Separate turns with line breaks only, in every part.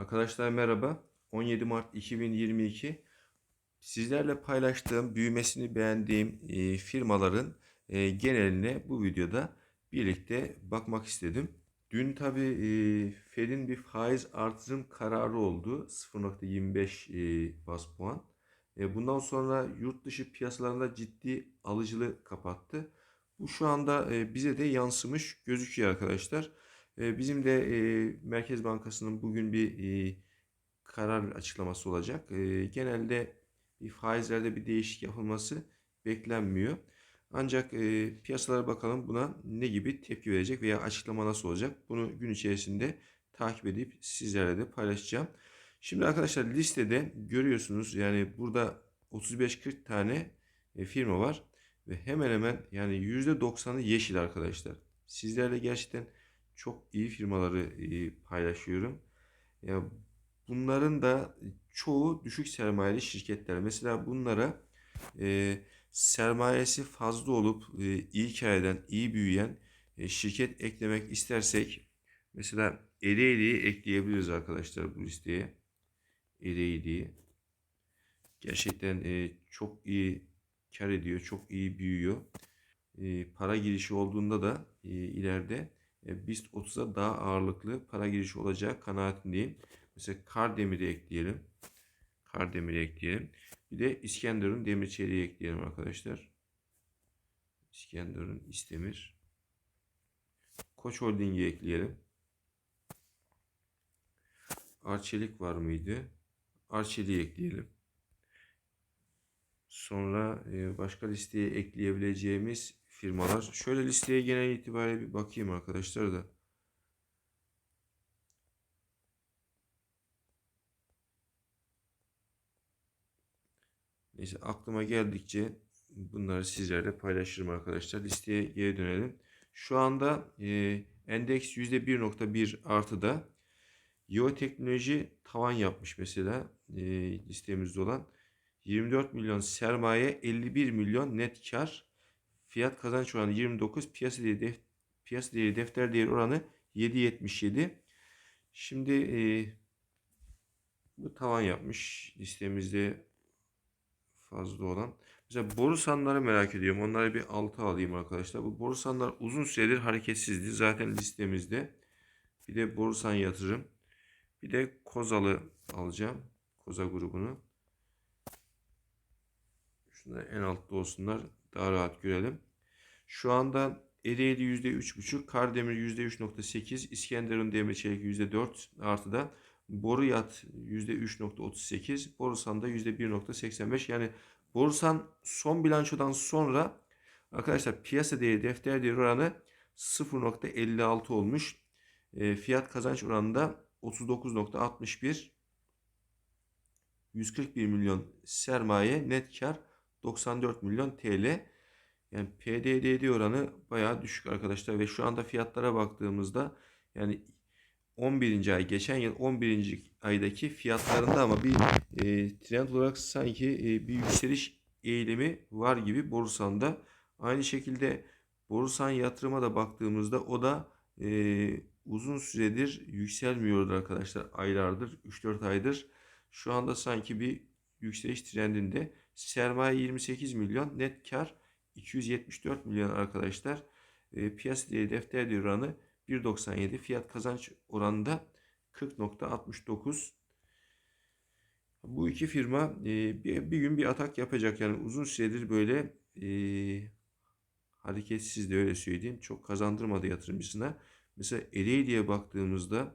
Arkadaşlar merhaba. 17 Mart 2022. Sizlerle paylaştığım, büyümesini beğendiğim e, firmaların e, geneline bu videoda birlikte bakmak istedim. Dün tabi e, Fed'in bir faiz artırım kararı oldu. 0.25 e, bas puan. E, bundan sonra yurt dışı piyasalarında ciddi alıcılığı kapattı. Bu şu anda bize de yansımış gözüküyor arkadaşlar. E, bizim de e, Merkez Bankası'nın bugün bir e, karar açıklaması olacak. E, genelde faizlerde bir değişik yapılması beklenmiyor. Ancak piyasalara bakalım buna ne gibi tepki verecek veya açıklama nasıl olacak? Bunu gün içerisinde takip edip sizlerle de paylaşacağım. Şimdi arkadaşlar listede görüyorsunuz yani burada 35-40 tane firma var ve hemen hemen yani %90'ı yeşil arkadaşlar. Sizlerle gerçekten çok iyi firmaları paylaşıyorum. Ya bunların da çoğu düşük sermayeli şirketler. Mesela bunlara e, sermayesi fazla olup e, iyi kar eden, iyi büyüyen e, şirket eklemek istersek mesela Ereğli'yi ekleyebiliriz arkadaşlar bu listeye. Ereğli'yi. Gerçekten e, çok iyi kar ediyor, çok iyi büyüyor. E, para girişi olduğunda da e, ileride BIST 30'a daha ağırlıklı para girişi olacağı kanaatindeyim. Mesela Kardemir'i ekleyelim. Kardemir'i ekleyelim. Bir de İskenderun demir çeliği ekleyelim arkadaşlar. İskenderun İstemir. Koç Holding'i ekleyelim. Arçelik var mıydı? Arçelik'i ekleyelim. Sonra e, başka listeye ekleyebileceğimiz firmalar. Şöyle listeye genel itibariyle bir bakayım arkadaşlar da. Neyse aklıma geldikçe bunları sizlerle paylaşırım arkadaşlar. Listeye geri dönelim. Şu anda e, endeks %1.1 artıda. Yoteknoloji tavan yapmış mesela e, listemizde olan. 24 milyon sermaye 51 milyon net kar Fiyat kazanç oranı 29. Piyasa değeri, def, piyasa değeri defter değeri oranı 7.77. Şimdi e, bu tavan yapmış listemizde fazla olan. Mesela borusanları merak ediyorum. Onları bir altı alayım arkadaşlar. Bu borusanlar uzun süredir hareketsizdi. Zaten listemizde. Bir de borusan yatırım. Bir de Kozalı alacağım. Koza grubunu. Şunlar en altta olsunlar daha rahat görelim. Şu anda Ereğli %3,5, Kardemir %3,8, İskenderun Demir Çelik %4 artıda Boruyat %3,38, Borusan da %1,85. Yani Borusan son bilançodan sonra arkadaşlar piyasa değeri defter değeri oranı 0,56 olmuş. E, fiyat kazanç oranında 39,61 141 milyon sermaye net kar 94 milyon TL. Yani PDDD oranı bayağı düşük arkadaşlar ve şu anda fiyatlara baktığımızda yani 11. ay geçen yıl 11. aydaki fiyatlarında ama bir e, trend olarak sanki e, bir yükseliş eğilimi var gibi borsanda. Aynı şekilde borsan yatırıma da baktığımızda o da e, uzun süredir yükselmiyordu arkadaşlar. Aylardır 3-4 aydır. Şu anda sanki bir yükseliş trendinde. Sermaye 28 milyon, net kar 274 milyon arkadaşlar. E, piyasa değeri defter değeri oranı 1.97. Fiyat kazanç oranında 40.69. Bu iki firma e, bir, bir gün bir atak yapacak. Yani uzun süredir böyle e, hareketsiz de öyle söyleyeyim. Çok kazandırmadı yatırımcısına. Mesela Ereğli'ye baktığımızda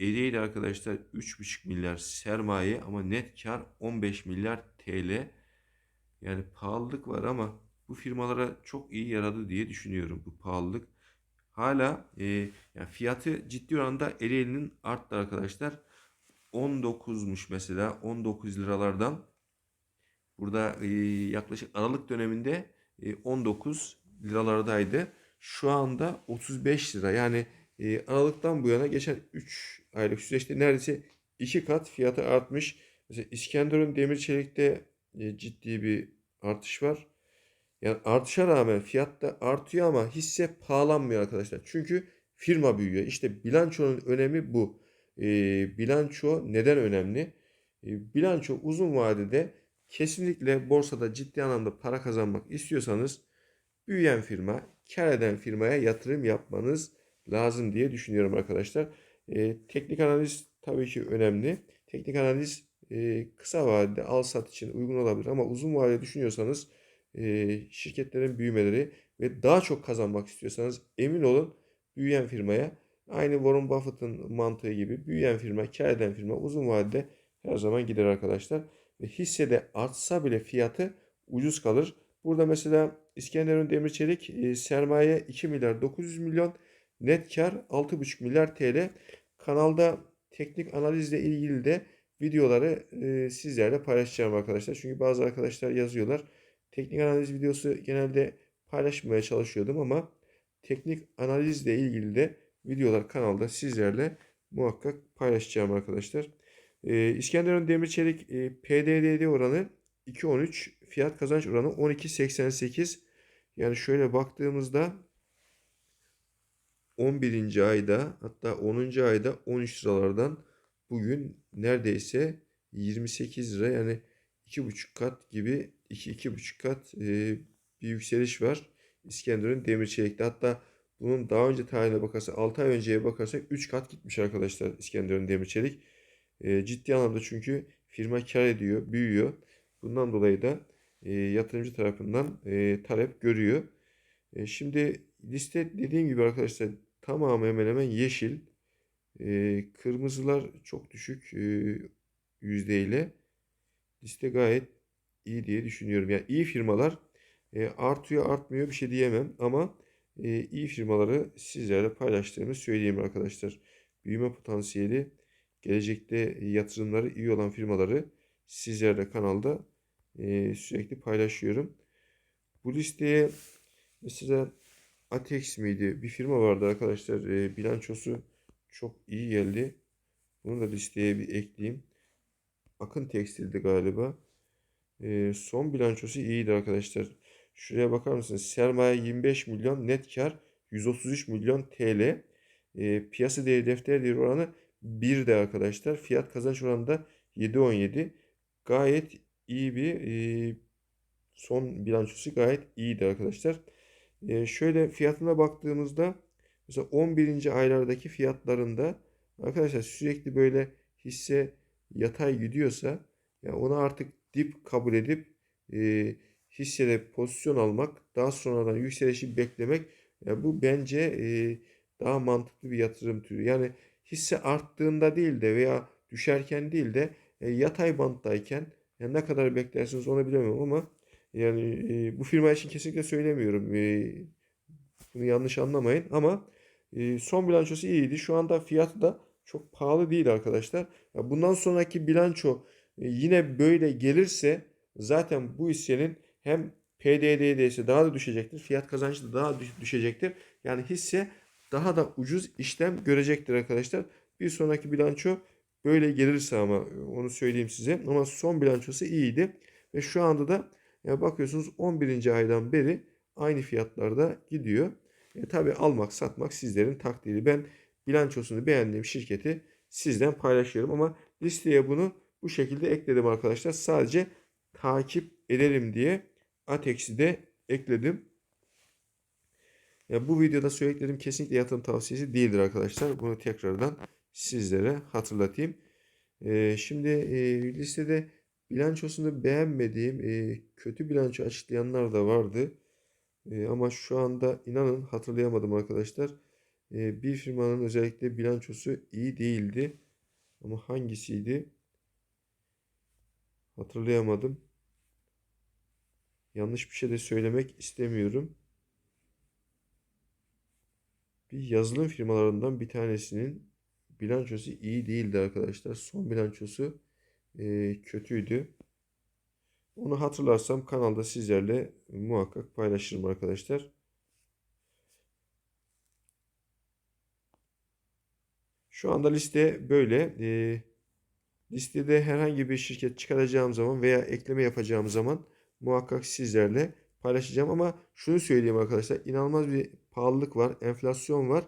Ereğli arkadaşlar 3,5 milyar sermaye ama net kar 15 milyar TL. Yani pahalılık var ama bu firmalara çok iyi yaradı diye düşünüyorum bu pahalılık. Hala e, yani fiyatı ciddi oranda Ereğli'nin arttı arkadaşlar. 19'muş mesela 19 liralardan. Burada e, yaklaşık Aralık döneminde e, 19 liralardaydı. Şu anda 35 lira. Yani e, Aralık'tan bu yana geçen 3 aylık süreçte neredeyse 2 kat fiyatı artmış. Mesela İskenderun Demir Çelik'te ciddi bir artış var. Yani artışa rağmen fiyat da artıyor ama hisse pahalanmıyor arkadaşlar. Çünkü firma büyüyor. İşte bilançonun önemi bu. e, bilanço neden önemli? E, bilanço uzun vadede kesinlikle borsada ciddi anlamda para kazanmak istiyorsanız büyüyen firma, kar eden firmaya yatırım yapmanız lazım diye düşünüyorum arkadaşlar. E, teknik analiz tabii ki önemli. Teknik analiz e, kısa vadede al sat için uygun olabilir ama uzun vadede düşünüyorsanız e, şirketlerin büyümeleri ve daha çok kazanmak istiyorsanız emin olun büyüyen firmaya aynı Warren Buffett'ın mantığı gibi büyüyen firma, kar eden firma uzun vadede her zaman gider arkadaşlar. Ve hissede artsa bile fiyatı ucuz kalır. Burada mesela İskenderun Demirçelik e, sermaye 2 milyar 900 milyon, net kar 6,5 milyar TL. Kanalda teknik analizle ilgili de videoları e, sizlerle paylaşacağım arkadaşlar. Çünkü bazı arkadaşlar yazıyorlar. Teknik analiz videosu genelde paylaşmaya çalışıyordum ama teknik analizle ilgili de videolar kanalda sizlerle muhakkak paylaşacağım arkadaşlar. Ee, İskenderun Demirçelik e, PDDD oranı 2.13, fiyat kazanç oranı 12.88. Yani şöyle baktığımızda 11. ayda hatta 10. ayda 13 liralardan bugün neredeyse 28 lira yani 2,5 kat gibi 2-2,5 kat e, bir yükseliş var. İskenderun Demirçelik'te. Hatta bunun daha önce tarihine bakarsak 6 ay önceye bakarsak 3 kat gitmiş arkadaşlar İskenderun Demirçelik. E, ciddi anlamda çünkü firma kar ediyor, büyüyor. Bundan dolayı da e, yatırımcı tarafından e, talep görüyor. E, şimdi liste dediğim gibi arkadaşlar tamamı hemen hemen yeşil. E, kırmızılar çok düşük e, yüzdeyle. Liste gayet iyi diye düşünüyorum. Yani iyi firmalar e, artıyor artmıyor bir şey diyemem ama e, iyi firmaları sizlerle paylaştığımı söyleyeyim arkadaşlar. Büyüme potansiyeli gelecekte yatırımları iyi olan firmaları sizlerle kanalda e, sürekli paylaşıyorum. Bu listeye mesela Atex miydi? Bir firma vardı arkadaşlar. E, bilançosu çok iyi geldi. Bunu da listeye bir ekleyeyim. Akın Tekstil'di galiba. E, son bilançosu iyiydi arkadaşlar. Şuraya bakar mısınız? Sermaye 25 milyon, net kar 133 milyon TL. E, piyasa değeri defter değeri oranı 1 de arkadaşlar. Fiyat kazanç oranı da 7.17. Gayet iyi bir e, son bilançosu gayet iyiydi arkadaşlar. E, şöyle fiyatına baktığımızda mesela 11. aylardaki fiyatlarında arkadaşlar sürekli böyle hisse yatay gidiyorsa yani ona artık dip kabul edip e, hissede pozisyon almak, daha sonradan yükselişi beklemek yani bu bence e, daha mantıklı bir yatırım türü. Yani hisse arttığında değil de veya düşerken değil de e, yatay banttayken yani ne kadar beklersiniz onu bilemiyorum ama yani e, bu firma için kesinlikle söylemiyorum. E, bunu yanlış anlamayın ama e, son bilançosu iyiydi. Şu anda fiyatı da çok pahalı değil arkadaşlar. Bundan sonraki bilanço e, yine böyle gelirse zaten bu hissenin hem PDD'si daha da düşecektir. Fiyat kazancı da daha düşecektir. Yani hisse daha da ucuz işlem görecektir arkadaşlar. Bir sonraki bilanço böyle gelirse ama onu söyleyeyim size. Ama son bilançosu iyiydi. Ve şu anda da bakıyorsunuz 11. aydan beri aynı fiyatlarda gidiyor. E, tabii almak satmak sizlerin takdiri. Ben bilançosunu beğendiğim şirketi sizden paylaşıyorum ama listeye bunu bu şekilde ekledim arkadaşlar. Sadece takip edelim diye Atex'i de ekledim. Ya bu videoda söylediklerim kesinlikle yatırım tavsiyesi değildir arkadaşlar. Bunu tekrardan sizlere hatırlatayım. Ee, şimdi e, listede bilançosunu beğenmediğim e, kötü bilanço açıklayanlar da vardı. E, ama şu anda inanın hatırlayamadım arkadaşlar. E, bir firmanın özellikle bilançosu iyi değildi. Ama hangisiydi? Hatırlayamadım. Yanlış bir şey de söylemek istemiyorum. Bir yazılım firmalarından bir tanesinin bilançosu iyi değildi arkadaşlar. Son bilançosu e, kötüydü. Onu hatırlarsam kanalda sizlerle muhakkak paylaşırım arkadaşlar. Şu anda liste böyle. E, listede herhangi bir şirket çıkaracağım zaman veya ekleme yapacağım zaman muhakkak sizlerle paylaşacağım. Ama şunu söyleyeyim arkadaşlar. inanılmaz bir pahalılık var. Enflasyon var.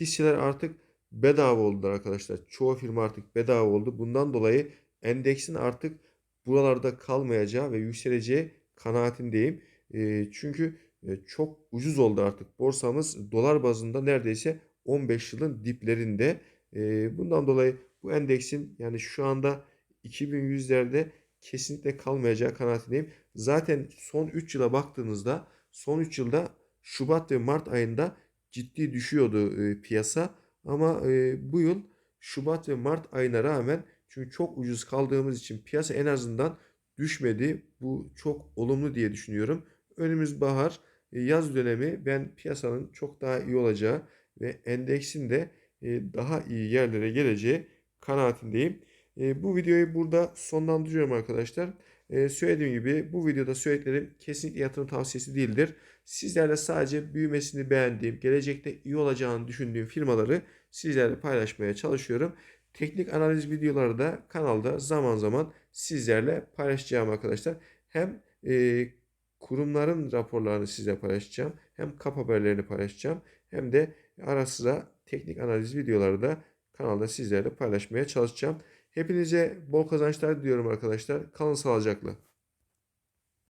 Hisseler artık bedava oldular arkadaşlar. Çoğu firma artık bedava oldu. Bundan dolayı endeksin artık buralarda kalmayacağı ve yükseleceği kanaatindeyim. E, çünkü e, çok ucuz oldu artık. Borsamız dolar bazında neredeyse 15 yılın diplerinde. E, bundan dolayı bu endeksin yani şu anda 2100'lerde kesinlikle kalmayacağı kanaatindeyim. Zaten son 3 yıla baktığınızda son 3 yılda Şubat ve Mart ayında ciddi düşüyordu e, piyasa. Ama e, bu yıl Şubat ve Mart ayına rağmen çünkü çok ucuz kaldığımız için piyasa en azından düşmedi. Bu çok olumlu diye düşünüyorum. Önümüz bahar, e, yaz dönemi ben piyasanın çok daha iyi olacağı ve endeksin de e, daha iyi yerlere geleceği kanaatindeyim. E, bu videoyu burada sonlandırıyorum arkadaşlar. Söylediğim gibi bu videoda söylediklerim kesinlikle yatırım tavsiyesi değildir. Sizlerle sadece büyümesini beğendiğim, gelecekte iyi olacağını düşündüğüm firmaları sizlerle paylaşmaya çalışıyorum. Teknik analiz videoları da kanalda zaman zaman sizlerle paylaşacağım arkadaşlar. Hem e, kurumların raporlarını size paylaşacağım. Hem kap haberlerini paylaşacağım. Hem de ara sıra teknik analiz videoları da kanalda sizlerle paylaşmaya çalışacağım. Hepinize bol kazançlar diliyorum arkadaşlar. Kalın sağlıcakla.